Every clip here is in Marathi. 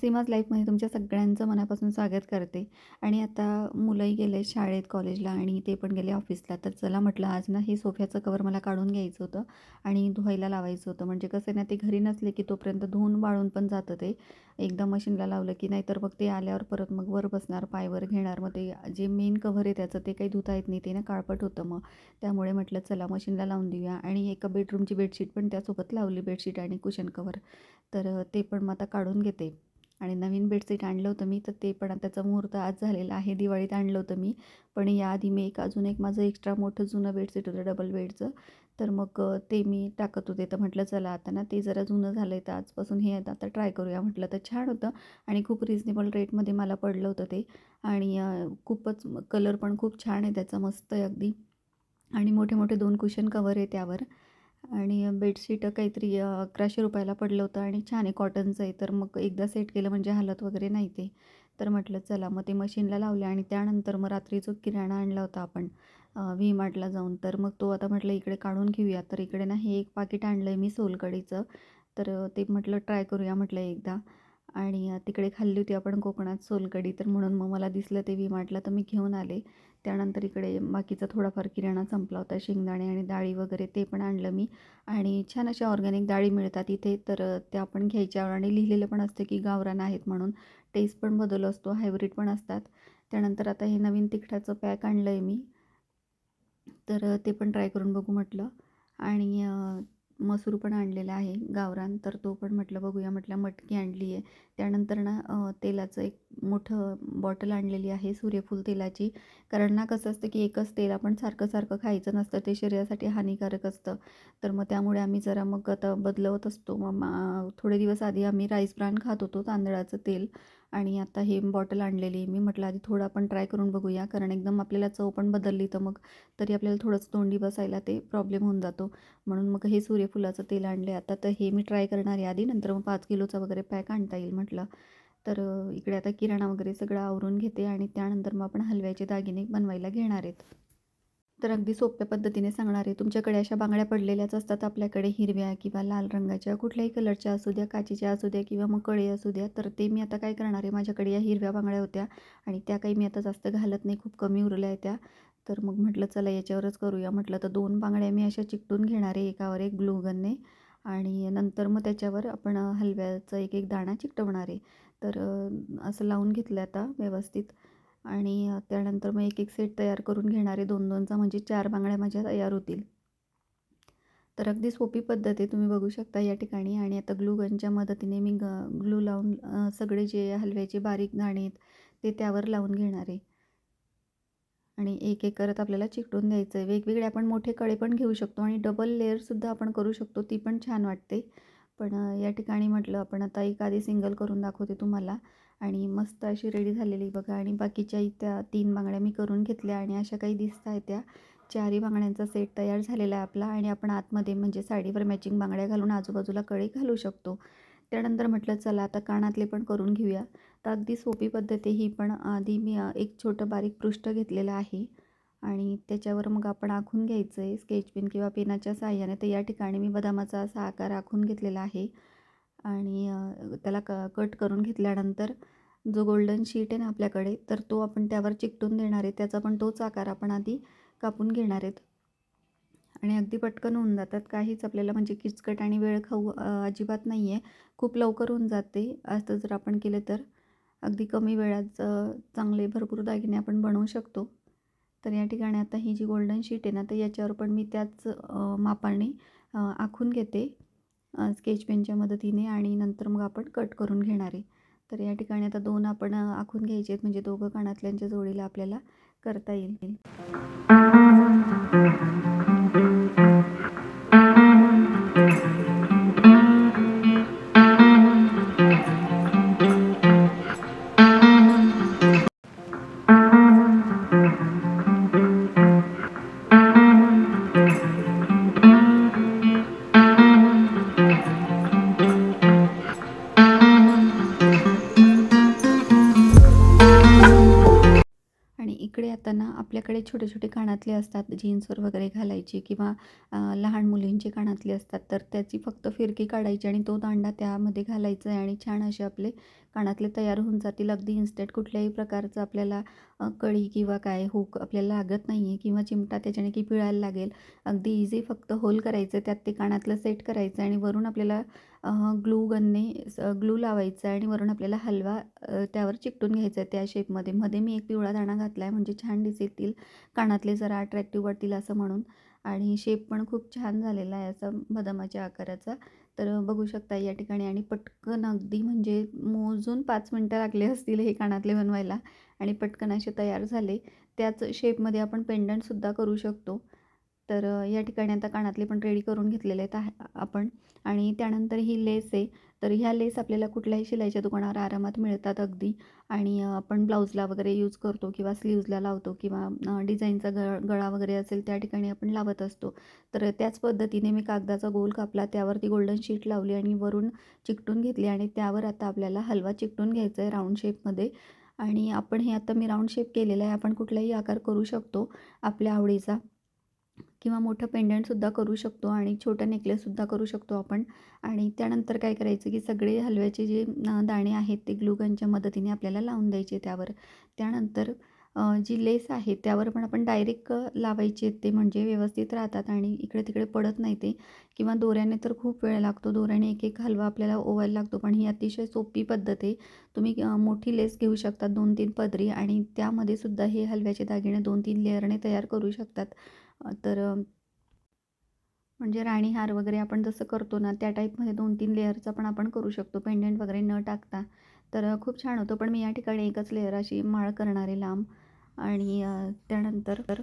सीमाज लाईफमध्ये तुमच्या सगळ्यांचं मनापासून स्वागत करते. आणि आता मुलंही गेले शाळेत कॉलेजला आणि ते पण गेले ऑफिसला तर चला म्हटलं आज ना हे सोफ्याचं कवर मला काढून घ्यायचं होतं आणि धुवायला लावायचं होतं. म्हणजे कसं आहे ना ते घरी नसले की तोपर्यंत धुवून वाळून पण जातं ते. एकदा मशीनला लावलं की नाहीतर मग ते आल्यावर परत मग वर बसणार पायवर घेणार. मग ते जे मेन कव्हर आहे त्याचं ते काही धुता येत नाही ते ना काळपट होतं मग. त्यामुळे म्हटलं चला मशीनला लावून देऊया. आणि एका बेडरूमची बेडशीट पण त्यासोबत लावली बेडशीट आणि कुशन कवर तर ते पण मग आता काढून घेते. आणि नवीन बेडशीट आणलं होतं मी तर ते पण त्याचा मुहूर्त आज झालेला आहे. दिवाळीत आणलं होतं मी. पण याआधी मी एक अजून एक माझं एक्स्ट्रा मोठं जुनं बेडशीट होतं डबल बेडचं. तर मग ते मी टाकत होते. तर म्हटलं चला आता ना ते जरा जुनं झालं आहे तर आजपासून हे आता ट्राय करूया. म्हटलं तर छान होतं. आणि खूप रिजनेबल रेटमध्ये मला पडलं होतं ते. आणि खूपच कलर पण खूप छान आहे त्याचा मस्त आहे अगदी. आणि मोठे मोठे दोन कुशन कवर आहे त्यावर. आणि बेडशीट काहीतरी अकराशे रुपयाला पडलं होतं आणि छान आहे कॉटनचं आहे. तर मग एकदा सेट केलं म्हणजे हालत वगैरे नाही ते. तर म्हटलं चला मग ते मशीनला लावले आणि त्यानंतर मग रात्री जो किराणा आणला होता आपण व्ही मार्टला जाऊन. तर मग तो आता म्हटलं इकडे काढून घेऊया. तर इकडे ना हे एक पाकिट आणलं आहे मी सोलकडीचं. तर ते म्हटलं ट्राय करूया म्हटलं एकदा. आणि तिकडे खाल्ली होती आपण कोकणात सोलकडी. तर म्हणून मग मला दिसलं ते व्ही मार्टला तर मी घेऊन आले. त्यानंतर इकडे बाकीचा थोडाफार किराणा संपला होता शेंगदाणे आणि डाळी वगैरे ते पण आणलं मी. आणि छान अशा ऑर्गॅनिक डाळी मिळतात इथे तर त्या आपण घ्यायच्या. आणि लिहिलेलं पण असतं की गावरान आहेत म्हणून. टेस्ट पण बदल असतो हायब्रिड पण असतात. त्यानंतर आता हे नवीन तिखटाचं पॅक आणलं आहे मी. तर ते पण ट्राय करून बघू म्हटलं. आणि मसूर पण आणलेला आहे गावरान. तर तो पण म्हटलं बघूया. म्हटलं मटकी आणली आहे. त्यानंतर ना तेलाचं एक मोठं बॉटल आणलेली आहे सूर्यफूल तेलाची. कारण ना कसं असतं की एकच तेल आपण सारखं सारखं खायचं नसतं ते शरीरासाठी हानिकारक असतं. तर मग त्यामुळे आम्ही जरा मग आता बदलवत असतो. मग थोडे दिवस आधी आम्ही राईस ब्रान खात होतो तांदळाचं तेल. आणि आता हे बॉटल आणलेली मी म्हटलं आधी थोडं आपण ट्राय करून बघूया कारण एकदम आपल्याला चव पण बदलली तर मग तरी आपल्याला थोडंसं तोंडी बसायला ते प्रॉब्लेम होऊन जातो. म्हणून मग हे सूर्यफुलाचं तेल आणले आता. तर हे मी ट्राय करणार आहे आधी. नंतर मग पाच किलोचा वगैरे पॅक आणता येईल म्हटलं. तर इकडे आता किराणा वगैरे सगळं आवरून घेते आणि त्यानंतर मग आपण हलव्याचे दागिने बनवायला घेणार आहेत. तर अगदी सोप्या पद्धतीने सांगणार आहे. तुमच्याकडे अशा बांगड्या पडलेल्याच असतात आपल्याकडे हिरव्या किंवा लाल रंगाच्या. कुठल्याही कलरच्या असू द्या काचीच्या असू द्या किंवा मग कळे असू द्या तर ते मी आता काय करणार आहे? माझ्याकडे या हिरव्या बांगड्या होत्या आणि त्या काही मी आता जास्त घालत नाही. खूप कमी उरल्या आहे त्या. तर मग म्हटलं चला याच्यावरच करूया. म्हटलं तर दोन बांगड्या मी अशा चिकटून घेणार आहे. एकावर एक ग्लूगनने आणि नंतर मग त्याच्यावर आपण हलव्याचं एक एक दाणा चिकटवणार आहे. तर असं लावून घेतलं आता व्यवस्थित. आणि त्यानंतर मग एक एक सेट तयार करून घेणारे दोन दोनचा म्हणजे चार बांगड्या माझ्या तयार होतील. तर अगदी सोपी पद्धत आहे तुम्ही बघू शकता या ठिकाणी. आणि आता ग्लू गनच्या मदतीने मी ग ग्लू लावून सगळे जे हलव्याचे बारीक दाणे आहेत ते त्यावर लावून घेणार आहे. आणि एक एक करत आपल्याला चिकटून द्यायचं आहे. वेगवेगळे आपण मोठे कळे पण घेऊ शकतो आणि डबल लेअरसुद्धा आपण करू शकतो ती पण छान वाटते. पण या ठिकाणी म्हटलं आपण आता एक आधी सिंगल करून दाखवते तुम्हाला. आणि मस्त अशी रेडी झालेली बघा. आणि बाकीच्या त्या तीन बांगड्या मी करून घेतल्या आणि अशा काही दिसत आहेत त्या. चारही बांगड्यांचा सेट तयार झालेला आहे आपला आणि आपण आतमध्ये म्हणजे साडीवर मॅचिंग बांगड्या घालून आजूबाजूला कळे घालू शकतो. त्यानंतर म्हटलं चला आता कानातले पण करून घेऊया. तर अगदी सोपी पद्धत ही पण. आधी मी एक छोटं बारीक पृष्ठ घेतलेलं आहे. आणि त्याच्यावर मग आपण आखून घ्यायचं आहे स्केच पेन किंवा पेनाच्या सहाय्याने तर या ठिकाणी मी बदामाचा असा आकार आखून घेतलेला आहे. आणि त्याला क कट करून घेतल्यानंतर जो गोल्डन शीट आहे ना आपल्याकडे तर तो आपण त्यावर चिकटून देणार आहे. त्याचा पण तोच आकार आपण आधी कापून घेणार आहेत. आणि अगदी पटकन होऊन जातात. काहीच आपल्याला म्हणजे किचकट आणि वेळ खाऊ अजिबात नाही आहे खूप लवकर होऊन जाते. असं जर आपण केलं तर अगदी कमी वेळात चांगले भरपूर दागिने आपण बनवू शकतो. तर या ठिकाणी आता ही जी गोल्डन शीट आहे ना तर याच्यावर पण मी त्याच मापाने आखून घेते. स्केच पेनच्या मदतीने आणि नंतर मग आपण कट करून घेणार आहे. तर या ठिकाणी आता दोन आपण आखून घ्यायचे आहेत. म्हणजे दोघं कानातल्यांच्या जोडीला आपल्याला करता येईल. छोटे छोटे कानातले असतात जीन्सवर वगैरे घालायचे किंवा लहान मुलींचे कानातले असतात तर त्याची फक्त फिरकी काढायची आणि तो दांडा त्यामध्ये घालायचा आहे आणि छान असे आपले कानातले तयार होऊन जातील. अगदी इन्स्टंट कुठल्याही प्रकारचं आपल्याला कळी किंवा काय हुक आपल्याला लागत नाही आहे किंवा चिमटा त्याच्याने की पिळायला लागेल. अगदी इझी फक्त होल करायचं त्यात ते कानातलं सेट करायचं आणि वरून आपल्याला ग्लू गनने ग्लू लावायचा आहे आणि वरून आपल्याला हलवा त्यावर चिकटून घ्यायचा आहे त्या शेपमध्ये मध्ये. मी एक पिवळा दाणा घातला आहे म्हणजे छान दिसतील कानातले जरा अट्रॅक्टिव्ह वाटतील असं म्हणून. आणि शेप पण खूप छान झालेला आहे असा बदामाच्या आकाराचा. तर बघू शकता या ठिकाणी आणि पटकन अगदी म्हणजे मोजून पाच मिनटं लागले असतील हे कानातले बनवायला आणि पटकन असे तयार झाले. त्याच शेपमध्ये आपण पेंडंटसुद्धा करू शकतो. तर या ठिकाणी आता कानातले पण रेडी करून घेतलेले आहेत आपण. आणि त्यानंतर ही लेस आहे. तर ह्या लेस आपल्याला कुठल्याही शिलाईच्या दुकानावर आरामात मिळतात अगदी. आणि आपण ब्लाऊजला वगैरे यूज करतो किंवा स्लीव्जला लावतो किंवा डिझाईनचा गळ गळा वगैरे असेल त्या ठिकाणी आपण लावत असतो. तर त्याच पद्धतीने मी कागदाचा गोल कापला त्यावरती गोल्डन शीट लावली आणि वरून चिकटून घेतली आणि त्यावर आता आपल्याला हलवा चिकटून घ्यायचा आहे राऊंड शेपमध्ये. आणि आपण हे आता मी राऊंड शेप केलेला आहे. आपण कुठलाही आकार करू शकतो आपल्या आवडीचा. किंवा मोठं पेंडंटसुद्धा करू शकतो आणि छोटा नेकलेससुद्धा करू शकतो आपण. आणि त्यानंतर काय करायचं की सगळे हलव्याचे जे दाणे आहेत ते ग्लूगनच्या मदतीने आपल्याला लावून द्यायचे त्यावर. त्यानंतर जी लेस आहे त्यावर पण आपण डायरेक्ट लावायचे ते म्हणजे व्यवस्थित राहतात आणि इकडे तिकडे पडत नाही ते. किंवा दोऱ्याने तर खूप वेळ लागतो दोऱ्याने एक एक हलवा आपल्याला ओवायला लागतो पण ही अतिशय सोपी पद्धत आहे. तुम्ही मोठी लेस घेऊ शकतात दोन तीन पदरी आणि त्यामध्ये सुद्धा हे हलव्याचे दागिने दोन तीन लेअरने तयार करू शकतात. तर म्हणजे राणी हार वगैरे आपण जसं करतो ना त्या टाईपमध्ये दोन तीन लेअरचा पण आपण करू शकतो. पेंडंट वगैरे न टाकता. तर खूप छान होतं. पण मी या ठिकाणी एकच लेअर अशी माळ करणारे लांब. आणि त्यानंतर तर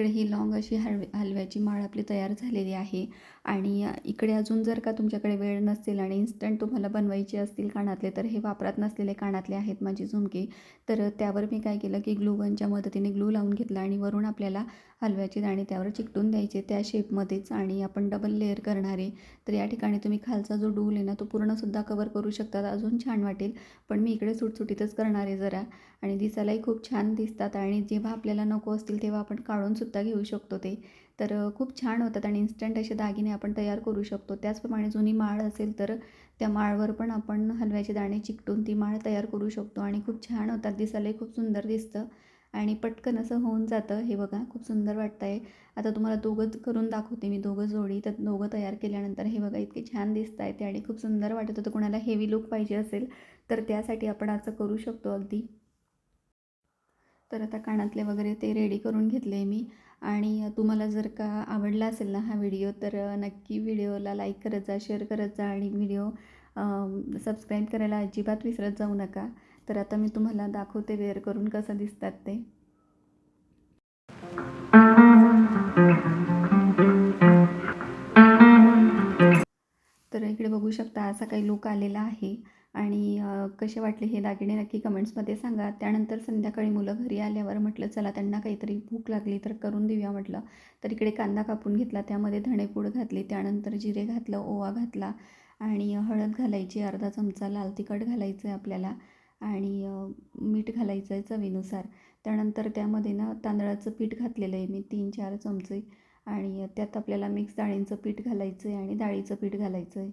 इकडे ही लाँग अशी हलव हलव्याची माळ आपली तयार झालेली आहे. आणि इकडे अजून जर का तुमच्याकडे वेळ नसेल आणि इन्स्टंट तुम्हाला बनवायचे असतील कानातले तर हे वापरात नसलेले कानातले आहेत माझी झुमके. तर त्यावर मी काय केलं की ग्लू गनच्या मदतीने ग्लू लावून घेतला आणि वरून आपल्याला हलव्याचे दाणे त्यावर चिकटून द्यायचे. त्या शेपमध्येच आणि आपण डबल लेअर करणारे तर या ठिकाणी तुम्ही खालचा जो डूल आहे ना तो पूर्णसुद्धा कवर करू शकतात. अजून छान वाटेल. पण मी इकडे सुटसुटीतच करणार आहे जरा. आणि दिसायलाही खूप छान दिसतात आणि जेव्हा आपल्याला नको असतील तेव्हा आपण काढूनसुद्धा घेऊ शकतो ते. तर खूप छान होतात आणि इन्स्टंट असे दागिने आपण तयार करू शकतो. त्याचप्रमाणे जुनी माळ असेल तर त्या माळवर पण आपण हलव्याचे दाणे चिकटून ती माळ तयार करू शकतो आणि खूप छान होतात. दिसायलाही खूप सुंदर दिसतं आणि पटकन असं होऊन जातं. हे बघा खूप सुंदर वाटतं आहे आता तुम्हाला दोघं करून दाखवते मी दोघं जोडी. तर दोघं तयार केल्यानंतर हे बघा इतके छान दिसत आहे ते आणि खूप सुंदर वाटत होतं. कोणाला हेवी लुक पाहिजे असेल तर त्यासाठी आपण असं करू शकतो अगदी. तर आता कानातले वगैरे ते रेडी करून घेतले मी. आणि तुम्हाला जर का आवडला असेल ना हा व्हिडिओ तर नक्की व्हिडिओला लाईक करत जा शेअर करत जा आणि व्हिडिओ सबस्क्राईब करायला अजिबात विसरत जाऊ नका. तर आता मी तुम्हाला दाखवते वेअर करून कसं दिसतात ते. तर इकडे बघू शकता असा काही लुक आलेला आहे. आणि कसे वाटले हे दागिने नक्की कमेंट्समध्ये सांगा. त्यानंतर संध्याकाळी मुलं घरी आल्यावर म्हटलं चला त्यांना काहीतरी भूक लागली तर करून देऊया म्हटलं. तर इकडे कांदा कापून घेतला त्यामध्ये धणेपूड घातली त्यानंतर जिरे घातलं ओवा घातला आणि हळद घालायची अर्धा चमचा लाल तिखट घालायचं आहे आपल्याला आणि मीठ घालायचं आहे चवीनुसार. त्यानंतर त्यामध्ये ना तांदळाचं पीठ घातलेलं आहे मी तीन चार चमचे आणि त्यात आपल्याला मिक्स डाळींचं पीठ घालायचं आहे आणि डाळीचं पीठ घालायचं आहे.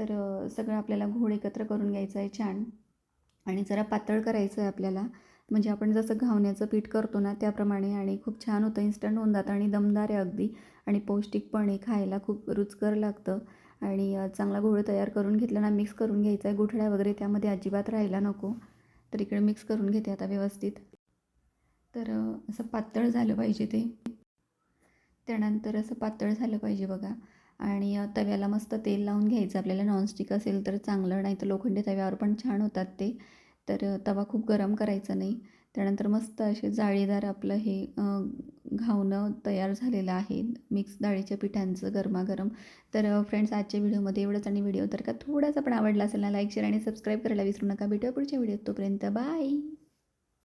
तर सगळं आपल्याला घोळ एकत्र करून घ्यायचं आहे छान. आणि जरा पातळ करायचं आहे आपल्याला. म्हणजे आपण जसं घावण्याचं पीठ करतो ना त्याप्रमाणे आणि खूप छान होतं. इन्स्टंट होऊन जातं आणि दमदार आहे अगदी. आणि पौष्टिक पण आहे. खायला खूप रुचकर लागतं. आणि चांगला घोळ तयार करून घेतला ना मिक्स करून घ्यायचा आहे गुठळ्या वगैरे त्यामध्ये अजिबात राहायला नको. तर इकडे मिक्स करून घेते आता व्यवस्थित. तर असं पातळ झालं पाहिजे ते. त्यानंतर असं पातळ झालं पाहिजे बघा. आणि तव्याला मस्त तेल लावून घ्यायचं. आपल्याला नॉनस्टिक असेल तर चांगलं नाही तर लोखंडी तव्यावर पण छान होतात ते. तर तवा खूप गरम करायचा नाही. त्यानंतर मस्त असे जाळीदार आपलं हे घावणं तयार झालेलं आहे. मिक्स डाळीच्या पिठांचं गरमागरम. तर फ्रेंड्स आजच्या व्हिडिओमध्ये एवढंच आणि व्हिडिओ तर का थोडासा पण आवडला असेल ना लाईक शेअर आणि सबस्क्राईब करायला विसरू नका. भेटूया पुढच्या व्हिडिओत तोपर्यंत बाय!